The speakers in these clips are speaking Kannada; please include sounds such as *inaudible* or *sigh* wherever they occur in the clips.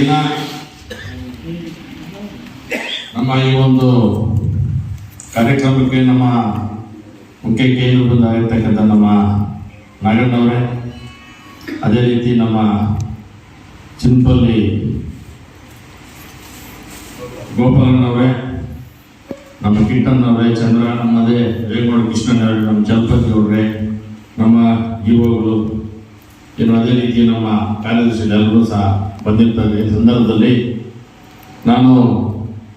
ದಿನ *coughs* ನಮ್ಮ ಈ ಒಂದು ಕಾರ್ಯಕ್ರಮಕ್ಕೆ ನಮ್ಮ ಮುಖ್ಯ ಕೇಂದ್ರ ಆಗಿರ್ತಕ್ಕಂಥ ನಮ್ಮ ನಾಗಣ್ಣವರೇ ಅದೇ ರೀತಿ ನಮ್ಮ ಚಿಂಪಲ್ಲಿ ಗೋಪಾಲನವರೇ ನಮ್ಮ ಕಿಟ್ಟಣ್ಣವರೇ ಚಂದ್ರ ನಮ್ಮದೇ ರೇಗೋಡು ಕೃಷ್ಣನವರೇ ನಮ್ಮ ಚಲಪತಿ ಅವರೇ ನಮ್ಮ ಯುವಗಳು ಇನ್ನು ಅದೇ ರೀತಿ ನಮ್ಮ ಎಲ್ಲರೂ ಸಹ ಬಂದಿರ್ತಾರೆ. ಈ ಸಂದರ್ಭದಲ್ಲಿ ನಾನು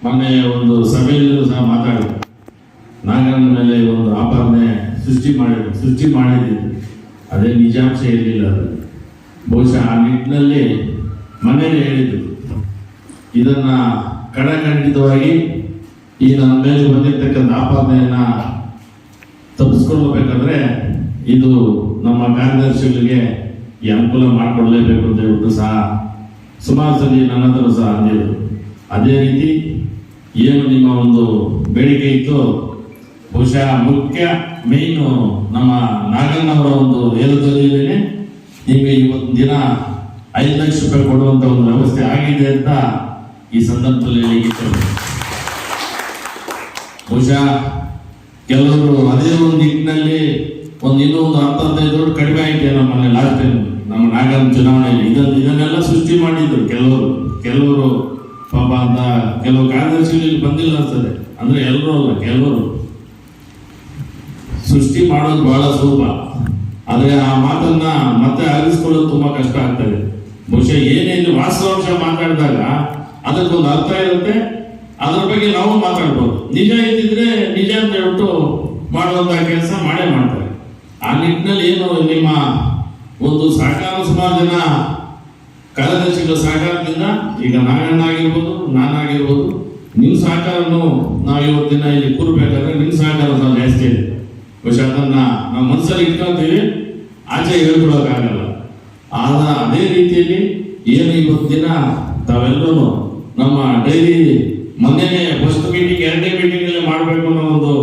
ಮೊನ್ನೆ ಒಂದು ಸಭೆಯಲ್ಲೂ ಸಹ ಮಾತಾಡಿದೆ. ನಾಗರನ ಮೇಲೆ ಒಂದು ಆಪಾದನೆ ಸೃಷ್ಟಿ ಮಾಡಿ, ಸೃಷ್ಟಿ ಮಾಡಿದ್ದೀನಿ ಅದೇ ನಿಜಾಂಶ ಇರಲಿಲ್ಲ ಅದು. ಬಹುಶಃ ಆ ನಿಟ್ಟಿನಲ್ಲಿ ಮನೇಲಿ ಹೇಳಿದ್ದು. ಇದನ್ನು ಕಡಖಂಡಿತವಾಗಿ ಈ ನನ್ನ ಮೇಲೆ ಬಂದಿರತಕ್ಕಂಥ ಆಪಾದನೆಯನ್ನ ತಪ್ಪಿಸ್ಕೊಳ್ಬೇಕಂದ್ರೆ ಇದು ನಮ್ಮ ಕಾರ್ಯದರ್ಶಿಗಳಿಗೆ ಈ ಅನುಕೂಲ ಮಾಡಿಕೊಡ್ಲೇಬೇಕು ಅಂತ ಹೇಳ್ಬಿಟ್ಟು ಸಹ ಸುಮಾರು ಸಲ ನನ್ನ ಹತ್ರ ಸಹ ಅಂದಿದ್ರು. ಅದೇ ರೀತಿ ಏನು ನಿಮ್ಮ ಒಂದು ಬೇಡಿಕೆ ಇತ್ತು, ಬಹುಶಃ ಮುಖ್ಯ ಮೇಯ್ನು ನಮ್ಮ ನಾಗಣ್ಣವರ ಒಂದು ಏಲದಲ್ಲಿದ್ದೇನೆ ನಿಮಗೆ ಇವತ್ತು ದಿನ ಐದು ಲಕ್ಷ ರೂಪಾಯಿ ಕೊಡುವಂತ ಒಂದು ವ್ಯವಸ್ಥೆ ಆಗಿದೆ ಅಂತ ಈ ಸಂದರ್ಭದಲ್ಲಿ ಹೇಳಿಕ್ಕೆ ಬಹುಶಃ ಕೆಲವರು ಅದೇ ಒಂದು ನಿಟ್ಟಿನಲ್ಲಿ ಒಂದು ಇನ್ನೂ ಒಂದು ಹದಿನೈದು ದುಡ್ಡು ಕಡಿಮೆ ಆಗಿದೆ ನಮ್ಮಲ್ಲಿ ಲಾಸ್ಟ್ ಟೈಮ್ ನಮ್ಮ ನಾಗರ ಚುನಾವಣೆಯಲ್ಲಿ ಇದನ್ನು ಇದನ್ನೆಲ್ಲ ಸೃಷ್ಟಿ ಮಾಡಿದ್ರು. ಕೆಲವರು ಕೆಲವರು ಪಾಪ ಅಂತ ಕೆಲವು ಕಾರ್ಯದರ್ಶಿಗಳಿಗೆ ಬಂದಿಲ್ಲ ಅನ್ಸುತ್ತೆ. ಅಂದ್ರೆ ಎಲ್ಲರೂ ಅಲ್ಲ, ಕೆಲವರು. ಸೃಷ್ಟಿ ಮಾಡೋದು ಬಹಳ ಸುಲಭ ಆದರೆ ಆ ಮಾತನ್ನ ಮತ್ತೆ ಆರಿಸ್ಕೊಳ್ಳೋದು ತುಂಬಾ ಕಷ್ಟ ಆಗ್ತದೆ. ಬಹುಶಃ ಏನೇನು ವಾಸ್ತವಾಂಶ ಮಾತಾಡಿದಾಗ ಅದಕ್ಕೊಂದು ಅರ್ಥ ಇರುತ್ತೆ. ಅದ್ರ ಬಗ್ಗೆ ನಾವು ಮಾತಾಡ್ಬೋದು. ನಿಜ ಇದ್ದಿದ್ರೆ ನಿಜ ಅಂತ ಹೇಳ್ಬಿಟ್ಟು ಮಾಡುವಂತಹ ಕೆಲಸ ಮಾಡೇ ಮಾಡ್ತಾರೆ. ಆ ನಿಟ್ಟಿನಲ್ಲಿ ಏನು ನಿಮ್ಮ ಒಂದು ಸಹಕಾರ ಸುಮಾರು ಜನ ಕಾರ್ಯದರ್ಶಿಗಳ ಸಹಕಾರದಿಂದ ಈಗ ನಾಗಣ್ಣ ಆಗಿರ್ಬೋದು ನಾನಾಗಿರ್ಬೋದು. ನಿಮ್ಮ ಸಹಕಾರನು ನಾವು ಇವತ್ತಿನ ಇಲ್ಲಿ ಕೂರ್ಬೇಕಾದ್ರೆ ನಿಮ್ಮ ಸಹಕಾರ ನಾವು ಜಾಸ್ತಿ ಇದೆ ಬಹುಶಃ ಅದನ್ನ ನಾವು ಮನಸ್ಸಲ್ಲಿ ಇಟ್ಕೊಳ್ತೀವಿ ಆಚೆ ಹೇಳ್ಕೊಡೋಕ್ಕಾಗಲ್ಲ ಆದ ಅದೇ ರೀತಿಯಲ್ಲಿ ಏನು ಇವತ್ತು ದಿನ ತಾವೆಲ್ಲರೂ ನಮ್ಮ ಡೈಲಿ ಮೊನ್ನೆನೇ ಫಸ್ಟ್ ಮೀಟಿಂಗ್ ಎರಡನೇ ಮೀಟಿಂಗ್ ಅಲ್ಲಿ ಮಾಡಬೇಕು ಅನ್ನೋ ಒಂದು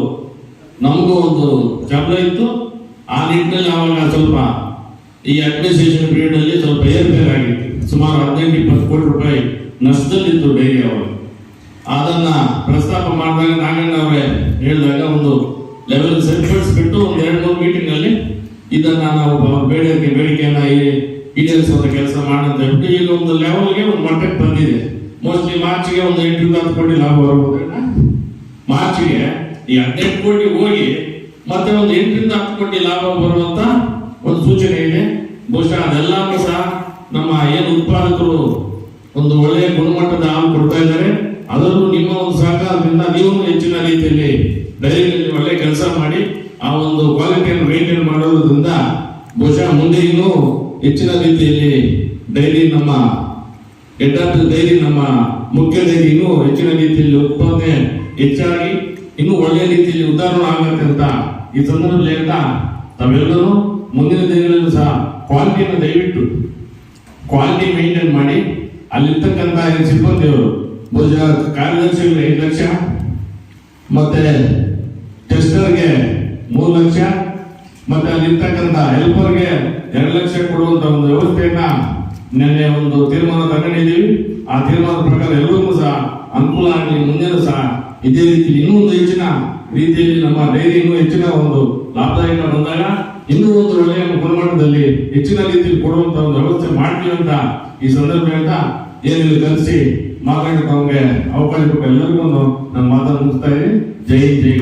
ನಮಗೂ ಒಂದು ಚಪಲ ಇತ್ತು. ಆ ನಿಟ್ಟಿನಲ್ಲಿ ಅವಾಗ ಸ್ವಲ್ಪ ಈ ಅಡ್ಮಿನಿಸ್ಟ್ರೇಷನ್ ಪೀರಿಯಡ್ ಅಲ್ಲಿ ಸ್ವಲ್ಪ ಏರ್ಪೇರಾಗಿತ್ತು ಸುಮಾರು ಹದಿನೆಂಟು ಇಪ್ಪತ್ತು ಕೋಟಿ ರೂಪಾಯಿ ನಷ್ಟದಲ್ಲಿತ್ತು ಡೈರಿ ಅವರು. ಅದನ್ನ ಪ್ರಸ್ತಾಪ ಮಾಡಿದಾಗ ನಾಗಣ್ಣ ಅವರೇ ಹೇಳಿದಾಗ ಒಂದು ಲೆವೆಲ್ ಸರಿಪಡಿಸ್ಬಿಟ್ಟು ಒಂದು ಎರಡು, ಮೂರು ಮೀಟಿಂಗ್ ಅಲ್ಲಿ ಇದನ್ನ ನಾವು ಬೇಡಿಕೆ, ಬೇಡಿಕೆಯನ್ನ ಈಡೇರಿಸುವಂತ ಕೆಲಸ ಮಾಡಂತ ಹೇಳ್ಬಿಟ್ಟು ಈಗ ಒಂದು ಲೆವೆಲ್ಗೆ ಒಂದು ಮಟ್ಟಕ್ಕೆ ಬಂದಿದೆ. ಮೋಸ್ಟ್ಲಿ ಮಾರ್ಚ್ಗೆ ಒಂದು ಎಂಟರಿಂದ ಹತ್ತು ಕೋಟಿ ಲಾಭ ಬರ್ಬೋದೇನ? ಮಾರ್ಚ್ಗೆ ಈ ಹದಿನೆಂಟು ಕೋಟಿ ಹೋಗಿ ಮತ್ತೆ ಒಂದು ಎಂಟರಿಂದ ಹತ್ತು ಕೋಟಿ ಲಾಭ ಬರುವಂತ ಒಂದು ಸೂಚನೆ ಇದೆ. ಬಹುಶಃ ಅದೆಲ್ಲವೂ ಸಹ ನಮ್ಮ ಏನು ಉತ್ಪಾದಕರು ಒಂದು ಒಳ್ಳೆಯ ಗುಣಮಟ್ಟದ ಹಾಲು ಕೊಡ್ತಾ ಇದ್ದಾರೆ. ಅದರಲ್ಲೂ ನಿಮ್ಮ ಒಂದು ಸಹಕಾರದಿಂದ ನೀವು ಹೆಚ್ಚಿನ ರೀತಿಯಲ್ಲಿ ಡೈರಿಯಲ್ಲಿ ಒಳ್ಳೆ ಕೆಲಸ ಮಾಡಿ ಆ ಒಂದು ಕ್ವಾಲಿಟಿಯನ್ನು ಮೇಂಟೈನ್ ಮಾಡೋದ್ರಿಂದ ಬಹುಶಃ ಮುಂದೆ ಇನ್ನೂ ಹೆಚ್ಚಿನ ರೀತಿಯಲ್ಲಿ ಡೈರಿ ನಮ್ಮ ಎಡ್ಡ ಡೈರಿ ನಮ್ಮ ಮುಖ್ಯ ಡೈರಿ ಹೆಚ್ಚಿನ ರೀತಿಯಲ್ಲಿ ಉತ್ಪಾದನೆ ಹೆಚ್ಚಾಗಿ ಇನ್ನೂ ಒಳ್ಳೆಯ ರೀತಿಯಲ್ಲಿ ಉದಾಹರಣೆ ಆಗುತ್ತೆ ಅಂತ ಈ ಸಂದರ್ಭದಲ್ಲಿ ಹೇಳ್ತಾ ತಾವೆಲ್ಲರೂ ಮುಂದಿನ ದಿನಗಳಲ್ಲೂ ಸಹ ಕ್ವಾಲಿಟಿಯನ್ನು ದಯವಿಟ್ಟು ಕ್ವಾಲಿಟಿ ಮೇಂಟೈನ್ ಮಾಡಿ, ಅಲ್ಲಿರ್ತಕ್ಕಂಥ ಸಿಬ್ಬಂದಿಯವರು ಬಹುಶಃ ಕಾರ್ಯದರ್ಶಿಗಳು ಐದು ಲಕ್ಷ, ಮತ್ತೆ ಟೆಸ್ಟರ್ಗೆ ಮೂರು ಲಕ್ಷ, ಮತ್ತೆ ಅಲ್ಲಿರ್ತಕ್ಕಂಥ ಹೆಲ್ಪರ್ಗೆ ಎರಡು ಲಕ್ಷ ಕೊಡುವಂತ ಒಂದು ವ್ಯವಸ್ಥೆಯನ್ನ ನಿನ್ನೆ ಒಂದು ತೀರ್ಮಾನ ತಗೊಂಡಿದ್ದೀವಿ ಆ ತೀರ್ಮಾನದ ಪ್ರಕಾರ ಎಲ್ಲರಿಗೂ ಸಹ ಅನುಕೂಲ ಆಗಲಿ, ಮುಂದಿನ ಸಹ ಇದೇ ರೀತಿ ಇನ್ನೂ ಹೆಚ್ಚಿನ ರೀತಿಯಲ್ಲಿ ನಮ್ಮ ಡೈರಿ ಇನ್ನೂ ಹೆಚ್ಚಿನ ಒಂದು ಲಾಭದಾಯಕ ಬಂದಾಗ ಇನ್ನೂ ಒಂದು ಒಳ್ಳೆಯ ಗುಣಮಟ್ಟದಲ್ಲಿ ಹೆಚ್ಚಿನ ರೀತಿಯಲ್ಲಿ ಕೊಡುವಂತ ಒಂದು ವ್ಯವಸ್ಥೆ ಮಾಡ್ತೀವಿ ಅಂತ ಈ ಸಂದರ್ಭದಿಂದ ಏನಿಲ್ಲ ಕಲಿಸಿ ಮಾತಾಡಕ್ಕೆ ಅವಕಾಶ ಎಲ್ಲರಿಗೂ ನಾನು ಮಾತಾಡ ಮುಗಿಸ್ತಾ ಇದ್ದೀನಿ ಜೈ ಜೈ.